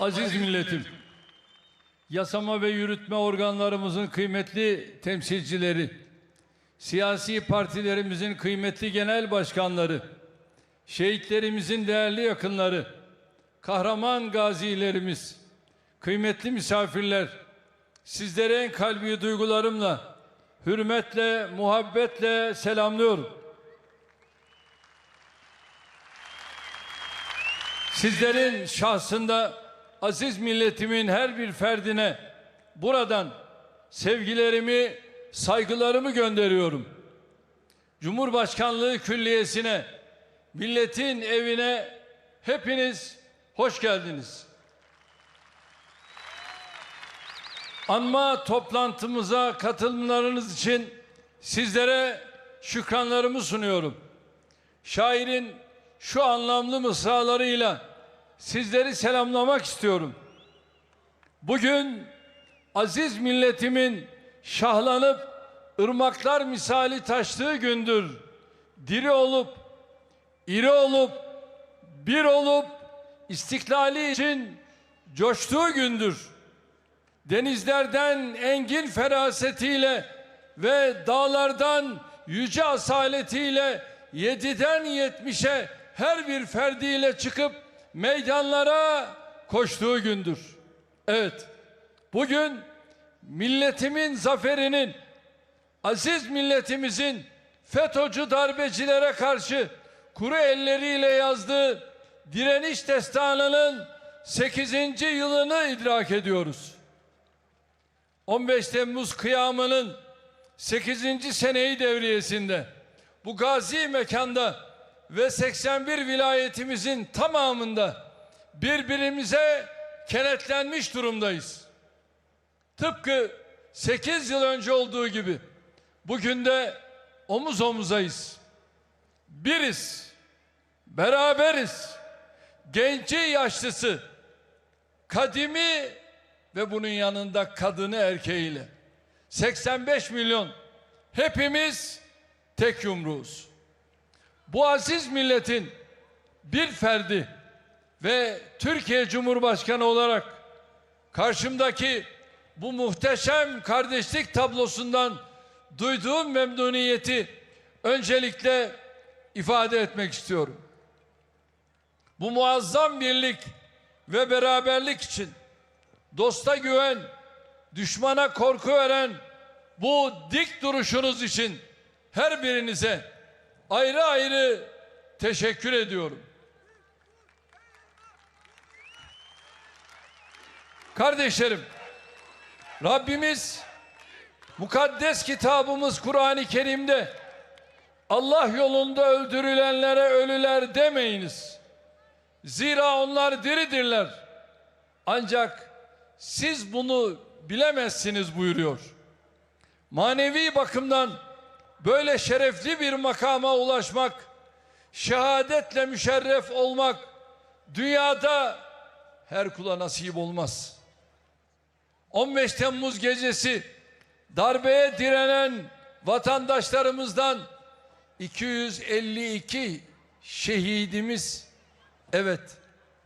Aziz milletim, yasama ve yürütme organlarımızın kıymetli temsilcileri, siyasi partilerimizin kıymetli genel başkanları, şehitlerimizin değerli yakınları, kahraman gazilerimiz, kıymetli misafirler, sizlere en kalbi duygularımla, hürmetle, muhabbetle selamlıyorum. Sizlerin şahsında aziz milletimin her bir ferdine buradan sevgilerimi, saygılarımı gönderiyorum. Cumhurbaşkanlığı Külliyesi'ne, milletin evine hepiniz hoş geldiniz. Anma toplantımıza katılımlarınız için sizlere şükranlarımı sunuyorum. Şairin şu anlamlı mısralarıyla sizleri selamlamak istiyorum. Bugün aziz milletimin şahlanıp ırmaklar misali taştığı gündür. Diri olup, iri olup, bir olup istiklali için coştuğu gündür. Denizlerden engin ferasetiyle ve dağlardan yüce asaletiyle yediden yetmişe her bir ferdiyle çıkıp meydanlara koştuğu gündür. Evet, bugün milletimin zaferinin, aziz milletimizin FETÖ'cü darbecilere karşı kuru elleriyle yazdığı direniş destanının 8. yılını idrak ediyoruz. 15 Temmuz kıyamının 8. seneyi devriyesinde bu gazi mekanda ve 81 vilayetimizin tamamında birbirimize kenetlenmiş durumdayız. Tıpkı 8 yıl önce olduğu gibi bugün de omuz omuzayız. Biriz, beraberiz. Genci yaşlısı, kadimi ve bunun yanında kadını erkeğiyle. 85 milyon hepimiz tek yumruğuz. Bu aziz milletin bir ferdi ve Türkiye Cumhurbaşkanı olarak karşımdaki bu muhteşem kardeşlik tablosundan duyduğum memnuniyeti öncelikle ifade etmek istiyorum. Bu muazzam birlik ve beraberlik için dosta güven, düşmana korku veren bu dik duruşunuz için her birinize ayrı ayrı teşekkür ediyorum. Kardeşlerim, Rabbimiz mukaddes kitabımız Kur'an-ı Kerim'de Allah yolunda öldürülenlere ölüler demeyiniz. Zira onlar diridirler. Ancak siz bunu bilemezsiniz buyuruyor. Manevi bakımdan böyle şerefli bir makama ulaşmak, şehadetle müşerref olmak dünyada her kula nasip olmaz. 15 Temmuz gecesi darbeye direnen vatandaşlarımızdan 252 şehidimiz evet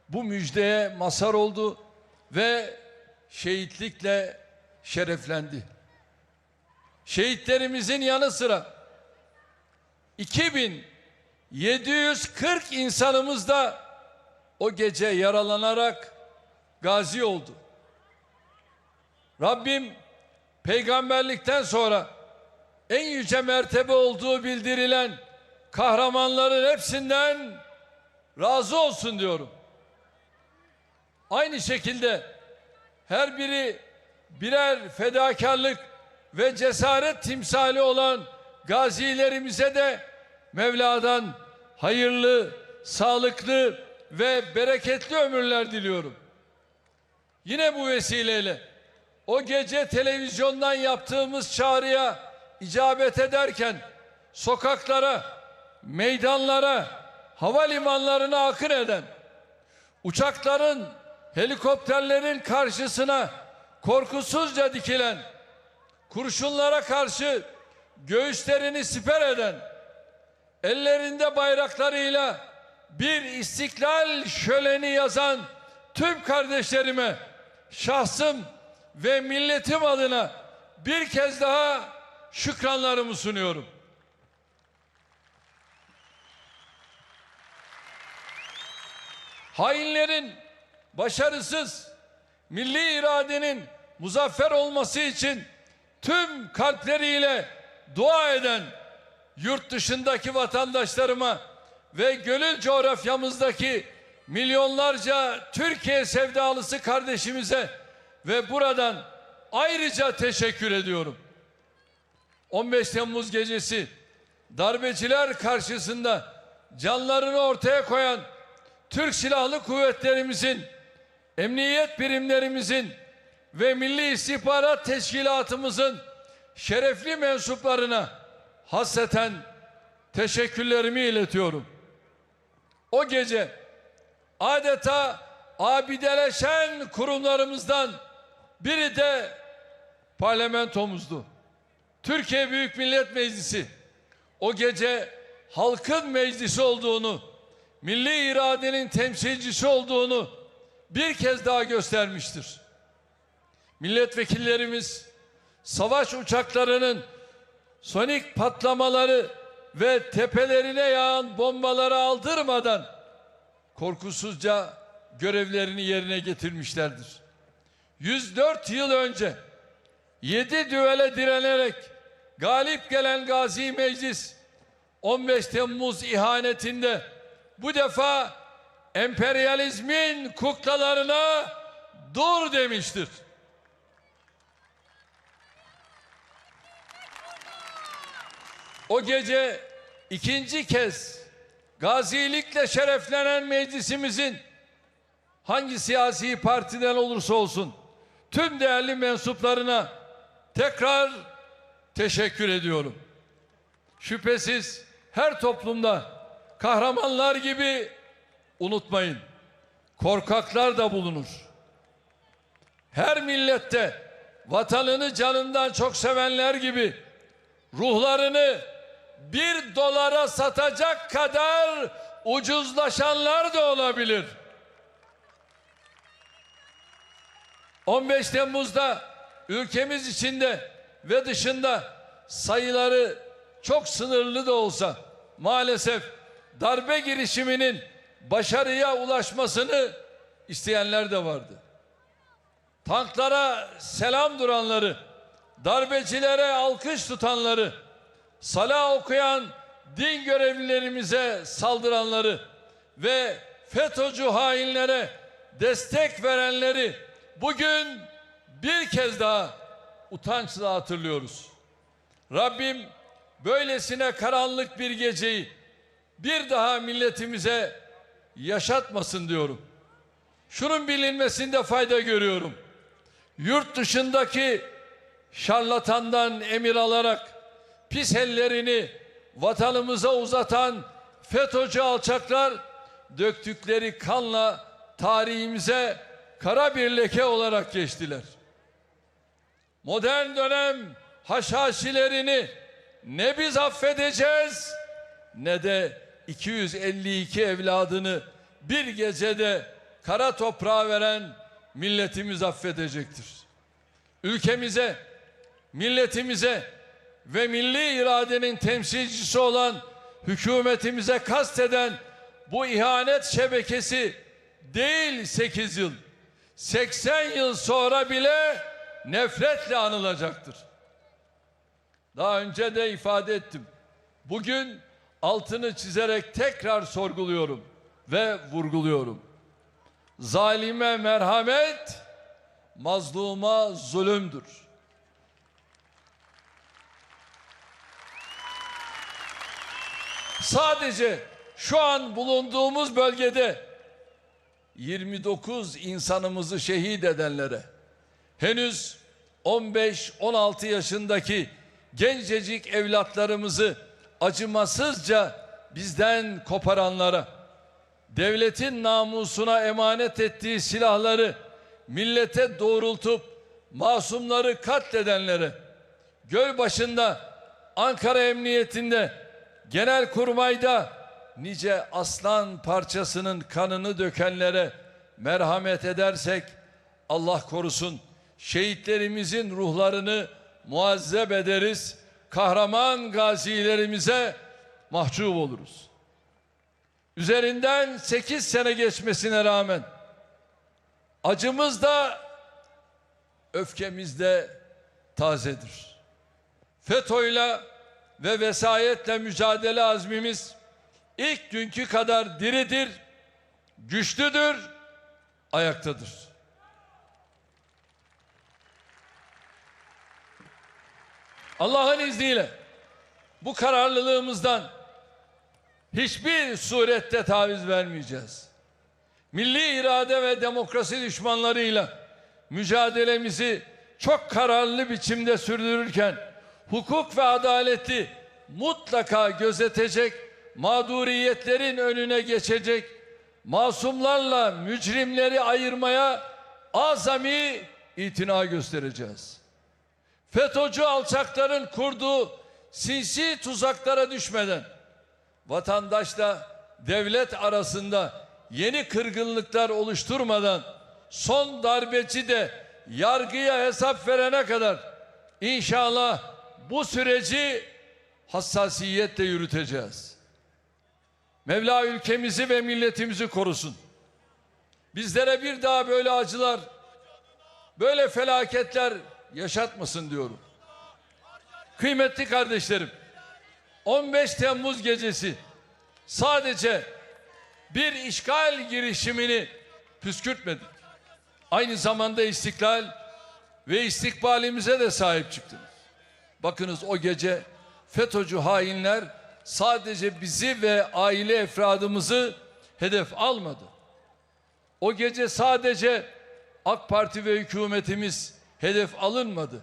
bu müjdeye mazhar oldu ve şehitlikle şereflendi. Şehitlerimizin yanı sıra 2740 insanımız da o gece yaralanarak gazi oldu. Rabbim peygamberlikten sonra en yüce mertebe olduğu bildirilen kahramanların hepsinden razı olsun diyorum. Aynı şekilde her biri birer fedakarlık ve cesaret timsali olan gazilerimize de Mevla'dan hayırlı, sağlıklı ve bereketli ömürler diliyorum. Yine bu vesileyle o gece televizyondan yaptığımız çağrıya icabet ederken sokaklara, meydanlara, havalimanlarına akın eden uçakların, helikopterlerin karşısına korkusuzca dikilen kurşunlara karşı göğüslerini siper eden, ellerinde bayraklarıyla bir istiklal şöleni yazan tüm kardeşlerime şahsım ve milletim adına bir kez daha şükranlarımı sunuyorum. Hainlerin başarısız milli iradenin muzaffer olması için tüm kalpleriyle dua eden yurt dışındaki vatandaşlarıma ve gönül coğrafyamızdaki milyonlarca Türkiye sevdalısı kardeşimize ve buradan ayrıca teşekkür ediyorum. 15 Temmuz gecesi darbeciler karşısında canlarını ortaya koyan Türk Silahlı Kuvvetlerimizin, emniyet birimlerimizin ve Milli İstihbarat Teşkilatımızın şerefli mensuplarına hasreten teşekkürlerimi iletiyorum. O gece adeta abideleşen kurumlarımızdan biri de parlamentomuzdu. Türkiye Büyük Millet Meclisi o gece halkın meclisi olduğunu, milli iradenin temsilcisi olduğunu bir kez daha göstermiştir. Milletvekillerimiz savaş uçaklarının sonik patlamaları ve tepelerine yağan bombaları aldırmadan korkusuzca görevlerini yerine getirmişlerdir. 104 yıl önce 7 düvele direnerek galip gelen Gazi Meclis 15 Temmuz ihanetinde bu defa emperyalizmin kuklalarına dur demiştir. O gece ikinci kez gazilikle şereflenen meclisimizin hangi siyasi partiden olursa olsun tüm değerli mensuplarına tekrar teşekkür ediyorum. Şüphesiz her toplumda kahramanlar gibi unutmayın. Korkaklar da bulunur. Her millette vatanını canından çok sevenler gibi ruhlarını bir dolara satacak kadar ucuzlaşanlar da olabilir. 15 Temmuz'da ülkemiz içinde ve dışında sayıları çok sınırlı da olsa maalesef darbe girişiminin başarıya ulaşmasını isteyenler de vardı. Tanklara selam duranları, darbecilere alkış tutanları, salah okuyan din görevlilerimize saldıranları ve FETÖ'cü hainlere destek verenleri bugün bir kez daha utançla hatırlıyoruz. Rabbim böylesine karanlık bir geceyi bir daha milletimize yaşatmasın diyorum. Şunun bilinmesinde fayda görüyorum. Yurt dışındaki şarlatandan emir alarak pis ellerini vatanımıza uzatan FETÖ'cü alçaklar döktükleri kanla tarihimize kara bir leke olarak geçtiler. Modern dönem haşhaşilerini ne biz affedeceğiz ne de 252 evladını bir gecede kara toprağa veren milletimiz affedecektir. Ülkemize, milletimize ve milli iradenin temsilcisi olan hükümetimize kasteden bu ihanet şebekesi değil 8 yıl, 80 yıl sonra bile nefretle anılacaktır. Daha önce de ifade ettim. Bugün altını çizerek tekrar sorguluyorum ve vurguluyorum. Zalime merhamet, mazluma zulümdür. Sadece şu an bulunduğumuz bölgede 29 insanımızı şehit edenlere henüz 15-16 yaşındaki gencecik evlatlarımızı acımasızca bizden koparanlara devletin namusuna emanet ettiği silahları millete doğrultup masumları katledenlere Gölbaşı'nda Ankara Emniyetinde Genelkurmay'da nice aslan parçasının kanını dökenlere merhamet edersek Allah korusun şehitlerimizin ruhlarını muazzeb ederiz. Kahraman gazilerimize mahcup oluruz. Üzerinden 8 sene geçmesine rağmen acımız da öfkemiz de tazedir. FETÖ'yle ve vesayetle mücadele azmimiz ilk günkü kadar diridir, güçlüdür, ayaktadır. Allah'ın izniyle bu kararlılığımızdan hiçbir surette taviz vermeyeceğiz. Milli irade ve demokrasi düşmanlarıyla mücadelemizi çok kararlı biçimde sürdürürken hukuk ve adaleti mutlaka gözetecek, mağduriyetlerin önüne geçecek, masumlarla mücrimleri ayırmaya azami itina göstereceğiz. FETÖ'cü alçakların kurduğu sinsi tuzaklara düşmeden vatandaşla devlet arasında yeni kırgınlıklar oluşturmadan son darbeci de yargıya hesap verene kadar inşallah bu süreci hassasiyetle yürüteceğiz. Mevla ülkemizi ve milletimizi korusun. Bizlere bir daha böyle acılar, böyle felaketler yaşatmasın diyorum. Kıymetli kardeşlerim, 15 Temmuz gecesi sadece bir işgal girişimini püskürtmedik. Aynı zamanda istiklal ve istikbalimize de sahip çıktınız. Bakınız o gece FETÖ'cü hainler sadece bizi ve aile efradımızı hedef almadı. O gece sadece AK Parti ve hükümetimiz hedef alınmadı.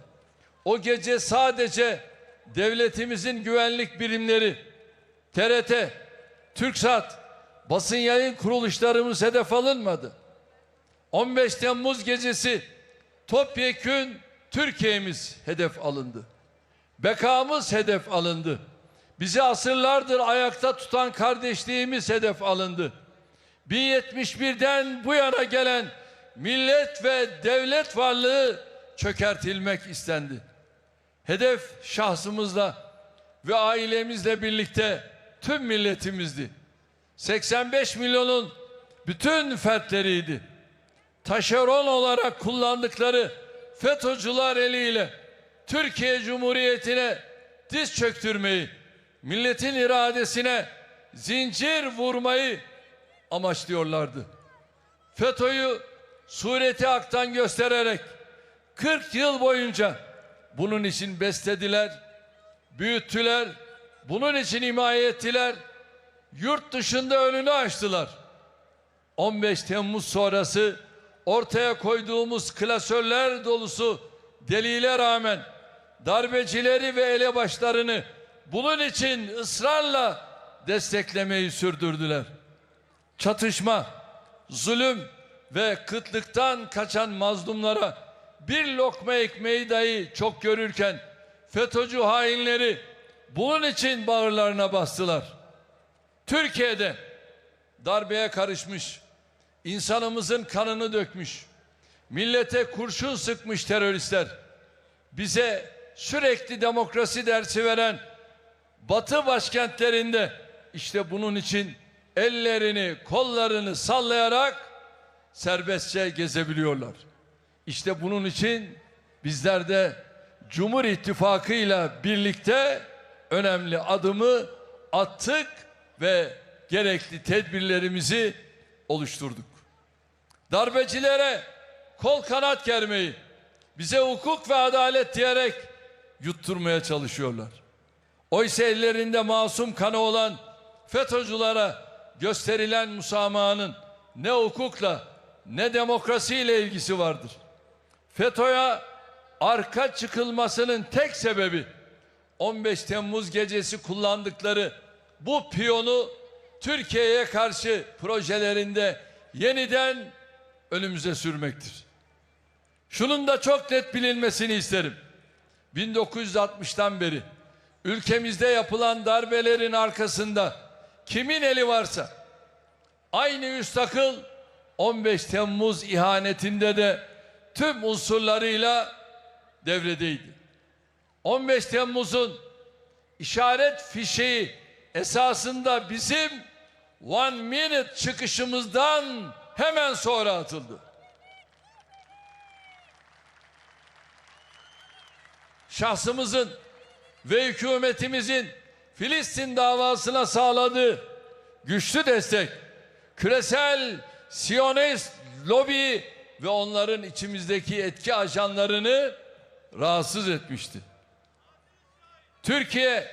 O gece sadece devletimizin güvenlik birimleri, TRT, TürkSat, basın yayın kuruluşlarımız hedef alınmadı. 15 Temmuz gecesi topyekün Türkiye'miz hedef alındı. Bekamız hedef alındı. Bizi asırlardır ayakta tutan kardeşliğimiz hedef alındı. 1071'den bu yana gelen millet ve devlet varlığı çökertilmek istendi. Hedef şahsımızla ve ailemizle birlikte tüm milletimizdi. 85 milyonun bütün fertleriydi. Taşeron olarak kullandıkları FETÖ'cüler eliyle Türkiye Cumhuriyeti'ne diz çöktürmeyi, milletin iradesine zincir vurmayı amaçlıyorlardı. FETÖ'yü sureti aktan göstererek 40 yıl boyunca bunun için beslediler, büyüttüler, bunun için himaye ettiler, yurt dışında önünü açtılar. 15 Temmuz sonrası ortaya koyduğumuz klasörler dolusu delile rağmen darbecileri ve elebaşlarını bunun için ısrarla desteklemeyi sürdürdüler. Çatışma, zulüm ve kıtlıktan kaçan mazlumlara bir lokma ekmeği dahi çok görürken FETÖ'cü hainleri bunun için bağırlarına bastılar. Türkiye'de darbeye karışmış, insanımızın kanını dökmüş, millete kurşun sıkmış teröristler, bize sürekli demokrasi dersi veren Batı başkentlerinde işte bunun için ellerini, kollarını sallayarak serbestçe gezebiliyorlar. İşte bunun için bizler de Cumhur İttifakı ile birlikte önemli adımı attık ve gerekli tedbirlerimizi oluşturduk. Darbecilere kol kanat germeyi, bize hukuk ve adalet diyerek yutturmaya çalışıyorlar. Oysa ellerinde masum kanı olan FETÖ'cülere gösterilen musamahanın ne hukukla ne demokrasiyle ilgisi vardır. FETÖ'ye arka çıkılmasının tek sebebi 15 Temmuz gecesi kullandıkları bu piyonu Türkiye'ye karşı projelerinde yeniden önümüze sürmektir. Şunun da çok net bilinmesini isterim. 1960'tan beri ülkemizde yapılan darbelerin arkasında kimin eli varsa aynı üst akıl, 15 Temmuz ihanetinde de tüm unsurlarıyla devredeydi. 15 Temmuz'un işaret fişeği esasında bizim one minute çıkışımızdan hemen sonra atıldı. Şahsımızın ve hükümetimizin Filistin davasına sağladığı güçlü destek, küresel Siyonist lobi ve onların içimizdeki etki ajanlarını rahatsız etmişti. Türkiye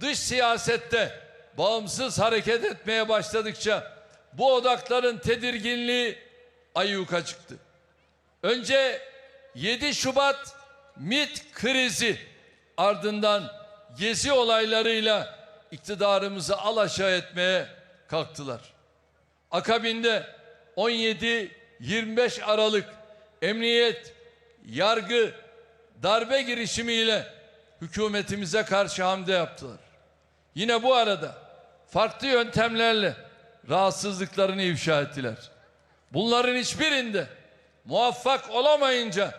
dış siyasette bağımsız hareket etmeye başladıkça bu odakların tedirginliği ayyuka çıktı. Önce 7 Şubat MIT krizi ardından gezi olaylarıyla iktidarımızı alaşağı etmeye kalktılar. Akabinde 17-25 Aralık emniyet, yargı, darbe girişimiyle hükümetimize karşı hamle yaptılar. Yine bu arada farklı yöntemlerle rahatsızlıklarını ifşa ettiler. Bunların hiçbirinde muvaffak olamayınca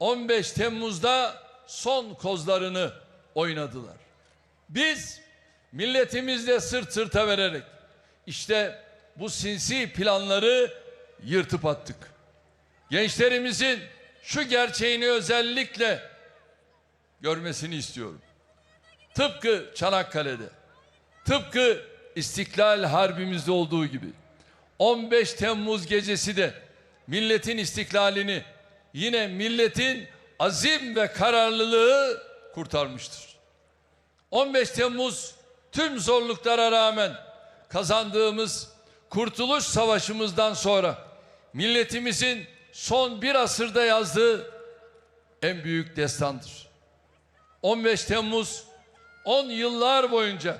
15 Temmuz'da son kozlarını oynadılar. Biz milletimizle sırt sırta vererek işte bu sinsi planları yırtıp attık. Gençlerimizin şu gerçeğini özellikle görmesini istiyorum. Tıpkı Çanakkale'de, tıpkı İstiklal Harbimizde olduğu gibi 15 Temmuz gecesi de milletin istiklalini yine milletin azim ve kararlılığı kurtarmıştır. 15 Temmuz tüm zorluklara rağmen kazandığımız Kurtuluş Savaşımızdan sonra milletimizin son bir asırda yazdığı en büyük destandır. 15 Temmuz 10 yıllar boyunca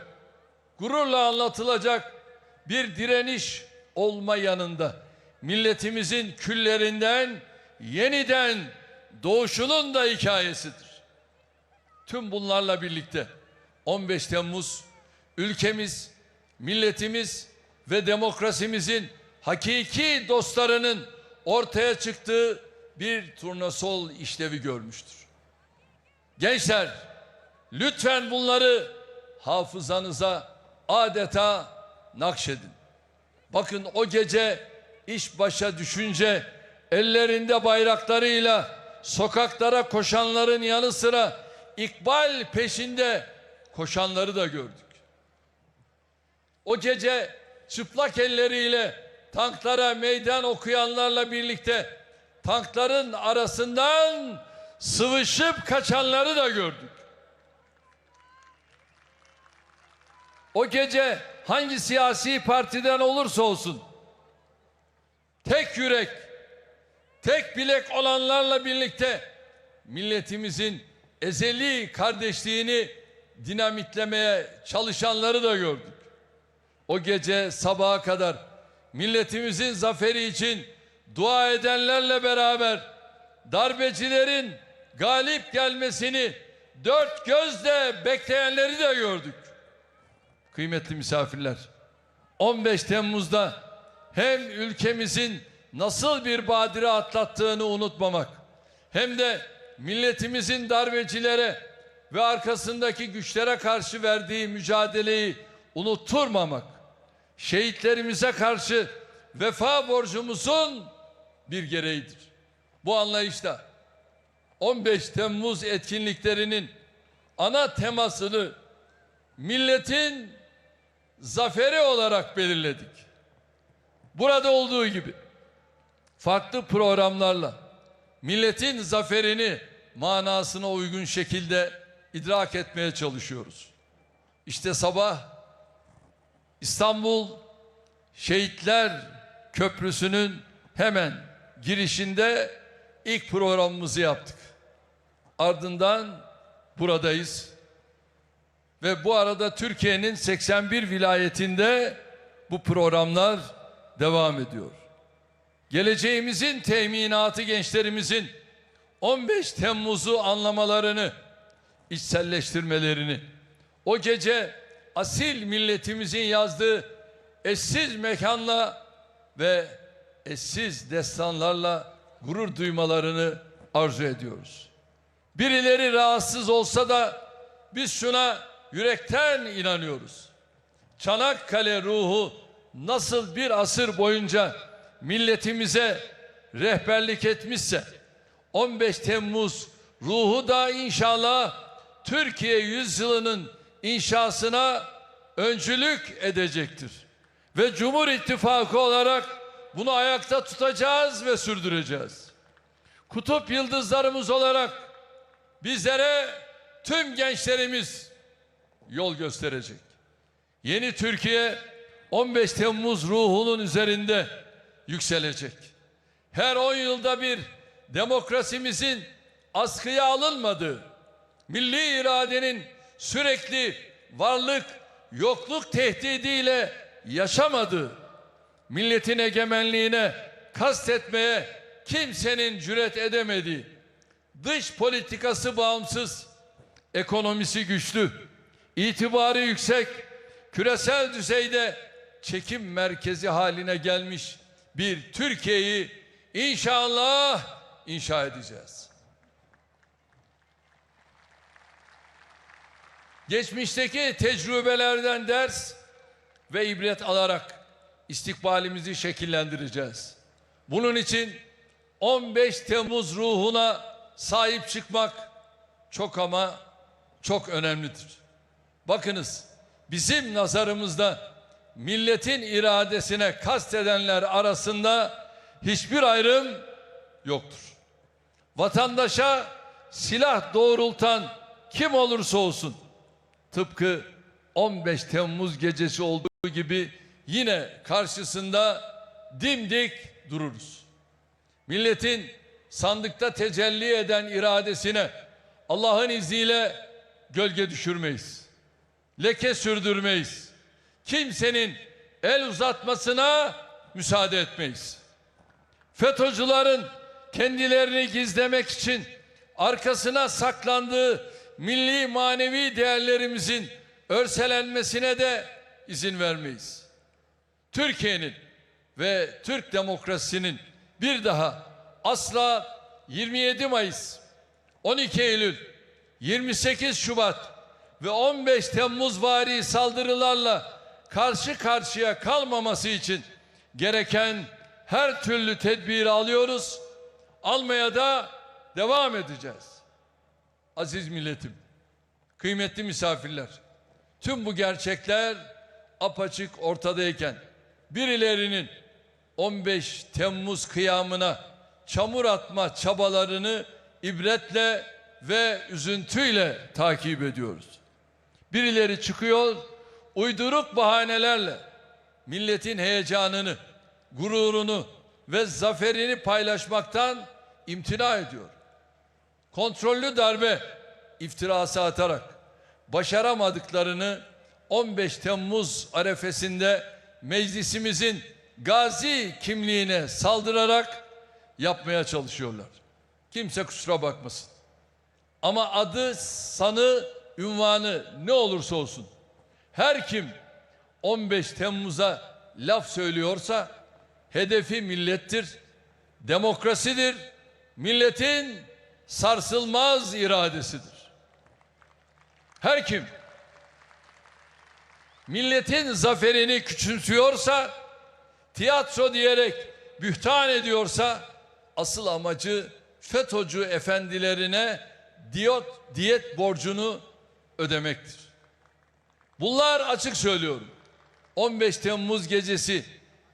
gururla anlatılacak bir direniş olma yanında milletimizin küllerinden yeniden doğuşunun da hikayesidir. Tüm bunlarla birlikte 15 Temmuz ülkemiz, milletimiz ve demokrasimizin hakiki dostlarının ortaya çıktığı bir turnasol işlevi görmüştür. Gençler lütfen bunları hafızanıza adeta nakşedin. Bakın o gece iş başa düşünce ellerinde bayraklarıyla sokaklara koşanların yanı sıra ikbal peşinde koşanları da gördük. O gece çıplak elleriyle tanklara meydan okuyanlarla birlikte tankların arasından sıvışıp kaçanları da gördük. O gece hangi siyasi partiden olursa olsun tek yürek, tek bilek olanlarla birlikte milletimizin ezeli kardeşliğini dinamitlemeye çalışanları da gördük. O gece sabaha kadar milletimizin zaferi için dua edenlerle beraber darbecilerin galip gelmesini dört gözle bekleyenleri de gördük. Kıymetli misafirler, 15 Temmuz'da hem ülkemizin nasıl bir badire atlattığını unutmamak hem de milletimizin darbecilere ve arkasındaki güçlere karşı verdiği mücadeleyi unutturmamak şehitlerimize karşı vefa borcumuzun bir gereğidir. Bu anlayışla 15 Temmuz etkinliklerinin ana temasını milletin zaferi olarak belirledik. Burada olduğu gibi farklı programlarla milletin zaferini manasına uygun şekilde idrak etmeye çalışıyoruz. İşte sabah İstanbul Şehitler Köprüsü'nün hemen girişinde ilk programımızı yaptık. Ardından buradayız. Ve bu arada Türkiye'nin 81 vilayetinde bu programlar devam ediyor. Geleceğimizin teminatı gençlerimizin 15 Temmuz'u anlamalarını, içselleştirmelerini, o gece asil milletimizin yazdığı eşsiz mekanla ve eşsiz destanlarla gurur duymalarını arzu ediyoruz. Birileri rahatsız olsa da biz şuna yürekten inanıyoruz. Çanakkale ruhu nasıl bir asır boyunca milletimize rehberlik etmişse 15 Temmuz ruhu da inşallah Türkiye yüzyılının inşasına öncülük edecektir. Ve Cumhur İttifakı olarak bunu ayakta tutacağız ve sürdüreceğiz. Kutup yıldızlarımız olarak bizlere tüm gençlerimiz yol gösterecek. Yeni Türkiye 15 Temmuz ruhunun üzerinde yükselecek. Her 10 yılda bir demokrasimizin askıya alınmadığı, milli iradenin sürekli varlık, yokluk tehdidiyle yaşamadığı, milletin egemenliğine kastetmeye kimsenin cüret edemediği, dış politikası bağımsız, ekonomisi güçlü, itibarı yüksek, küresel düzeyde çekim merkezi haline gelmiş bir Türkiye'yi inşallah inşa edeceğiz. Geçmişteki tecrübelerden ders ve ibret alarak istikbalimizi şekillendireceğiz. Bunun için 15 Temmuz ruhuna sahip çıkmak çok ama çok önemlidir. Bakınız bizim nazarımızda milletin iradesine kastedenler arasında hiçbir ayrım yoktur. Vatandaşa silah doğrultan kim olursa olsun tıpkı 15 Temmuz gecesi olduğu gibi yine karşısında dimdik dururuz. Milletin sandıkta tecelli eden iradesine Allah'ın izniyle gölge düşürmeyiz. Leke sürdürmeyiz. Kimsenin el uzatmasına müsaade etmeyiz. FETÖ'cülerin kendilerini gizlemek için arkasına saklandığı milli manevi değerlerimizin örselenmesine de izin vermeyiz. Türkiye'nin ve Türk demokrasisinin bir daha asla 27 Mayıs, 12 Eylül, 28 Şubat ve 15 Temmuz vari saldırılarla karşı karşıya kalmaması için gereken her türlü tedbiri alıyoruz. Almaya da devam edeceğiz. Aziz milletim, kıymetli misafirler, tüm bu gerçekler apaçık ortadayken birilerinin 15 Temmuz kıyamına çamur atma çabalarını ibretle ve üzüntüyle takip ediyoruz. Birileri çıkıyor uyduruk bahanelerle milletin heyecanını, gururunu ve zaferini paylaşmaktan imtina ediyor. Kontrollü darbe iftirası atarak başaramadıklarını 15 Temmuz arefesinde meclisimizin gazi kimliğine saldırarak yapmaya çalışıyorlar. Kimse kusura bakmasın. Ama adı, sanı, ünvanı ne olursa olsun her kim 15 Temmuz'a laf söylüyorsa hedefi millettir, demokrasidir, milletin sarsılmaz iradesidir. Her kim milletin zaferini küçümsüyorsa, tiyatro diyerek bühtan ediyorsa, asıl amacı FETÖ'cü efendilerine diyot, diyet borcunu ödemektir. Bunlar açık söylüyorum. 15 Temmuz gecesi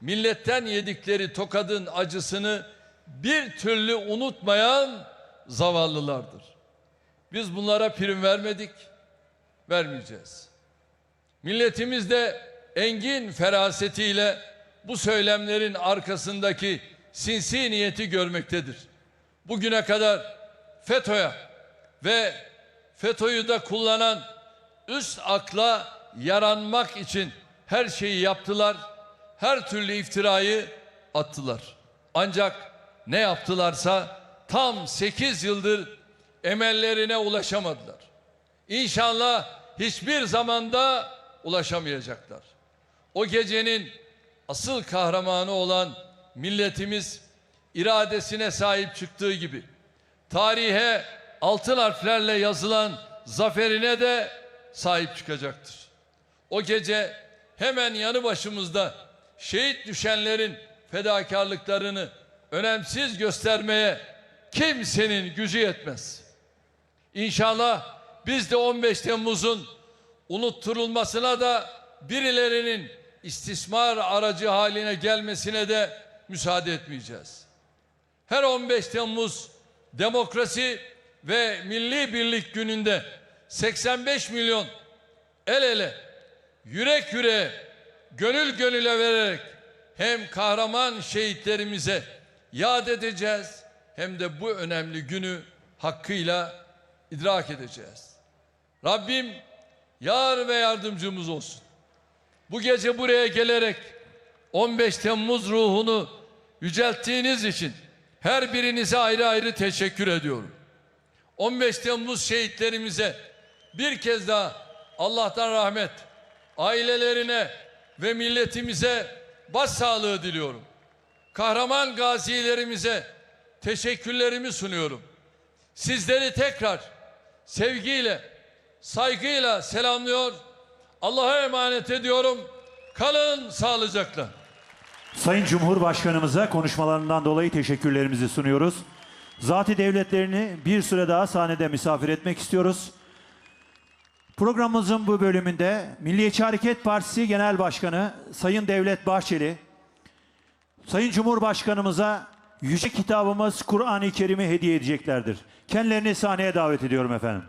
milletten yedikleri tokadın acısını bir türlü unutmayan zavallılardır. Biz bunlara prim vermedik, vermeyeceğiz. Milletimiz de engin ferasetiyle bu söylemlerin arkasındaki sinsi niyeti görmektedir. Bugüne kadar FETÖ'ye ve FETÖ'yü de kullanan üst akla yaranmak için her şeyi yaptılar. Her türlü iftirayı attılar. Ancak ne yaptılarsa tam 8 yıldır emellerine ulaşamadılar. İnşallah hiçbir zamanda ulaşamayacaklar. O gecenin asıl kahramanı olan milletimiz iradesine sahip çıktığı gibi tarihe altın harflerle yazılan zaferine de sahip çıkacaktır. O gece hemen yanı başımızda şehit düşenlerin fedakarlıklarını önemsiz göstermeye kimsenin gücü yetmez. İnşallah biz de 15 Temmuz'un unutturulmasına da birilerinin istismar aracı haline gelmesine de müsaade etmeyeceğiz. Her 15 Temmuz demokrasi ve milli birlik gününde 85 milyon el ele, yürek yüreğe, gönül gönüle vererek hem kahraman şehitlerimize yad edeceğiz hem de bu önemli günü hakkıyla idrak edeceğiz. Rabbim yar ve yardımcımız olsun. Bu gece buraya gelerek 15 Temmuz ruhunu yücelttiğiniz için her birinize ayrı ayrı teşekkür ediyorum. 15 Temmuz şehitlerimize bir kez daha Allah'tan rahmet, ailelerine ve milletimize başsağlığı diliyorum. Kahraman gazilerimize teşekkürlerimi sunuyorum. Sizleri tekrar sevgiyle, saygıyla selamlıyor. Allah'a emanet ediyorum. Kalın sağlıcakla. Sayın Cumhurbaşkanımıza konuşmalarından dolayı teşekkürlerimizi sunuyoruz. Zati devletlerini bir süre daha sahnede misafir etmek istiyoruz. Programımızın bu bölümünde Milliyetçi Hareket Partisi Genel Başkanı Sayın Devlet Bahçeli, Sayın Cumhurbaşkanımıza yüce kitabımız Kur'an-ı Kerim'i hediye edeceklerdir. Kendilerini sahneye davet ediyorum efendim.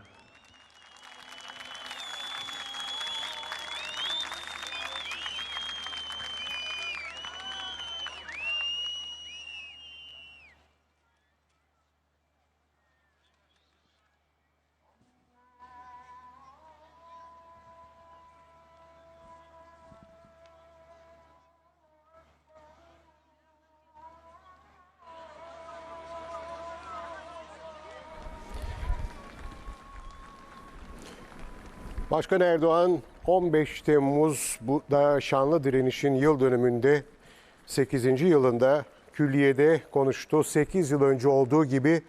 Başkan Erdoğan 15 Temmuz bu da şanlı direnişin yıl dönümünde 8. yılında külliyede konuştu. 8 yıl önce olduğu gibi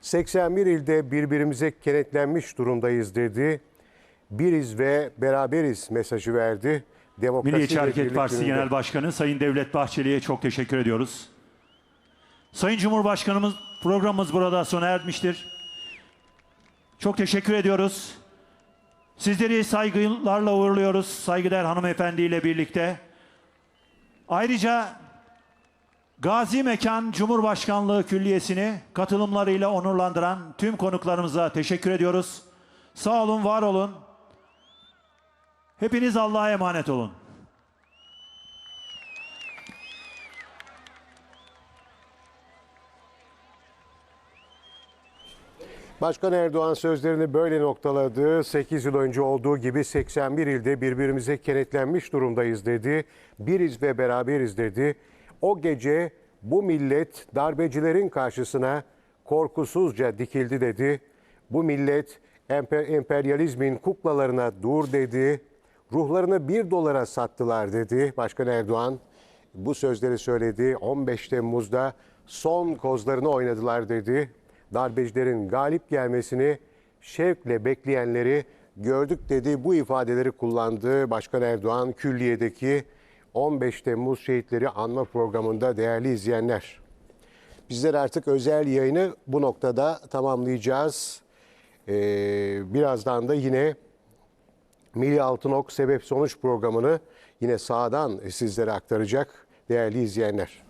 81 ilde birbirimize kenetlenmiş durumdayız dedi. Biriz ve beraberiz mesajı verdi. Demokrasi Milliyetçi Hareket Partisi gününde. Genel Başkanı Sayın Devlet Bahçeli'ye çok teşekkür ediyoruz. Sayın Cumhurbaşkanımız programımız burada sona ermiştir. Çok teşekkür ediyoruz. Sizleri saygılarla uğurluyoruz saygıdeğer hanımefendi ile birlikte. Ayrıca Gazi Mekan Cumhurbaşkanlığı Külliyesi'ni katılımlarıyla onurlandıran tüm konuklarımıza teşekkür ediyoruz. Sağ olun, var olun. Hepiniz Allah'a emanet olun. Başkan Erdoğan sözlerini böyle noktaladı. 8 yıl önce olduğu gibi 81 ilde birbirimize kenetlenmiş durumdayız dedi. Biriz ve beraberiz dedi. O gece bu millet darbecilerin karşısına korkusuzca dikildi dedi. Bu millet emper- emperyalizmin kuklalarına dur dedi. Ruhlarını bir dolara sattılar dedi Başkan Erdoğan. Bu sözleri söyledi. 15 Temmuz'da son kozlarını oynadılar dedi. Darbecilerin galip gelmesini şevkle bekleyenleri gördük dedi. Bu ifadeleri kullandı Başkan Erdoğan külliyedeki 15 Temmuz şehitleri anma programında değerli izleyenler. Bizler artık özel yayını bu noktada tamamlayacağız. Ee, birazdan da yine Milli Altınok Sebep Sonuç programını yine sağdan sizlere aktaracak değerli izleyenler.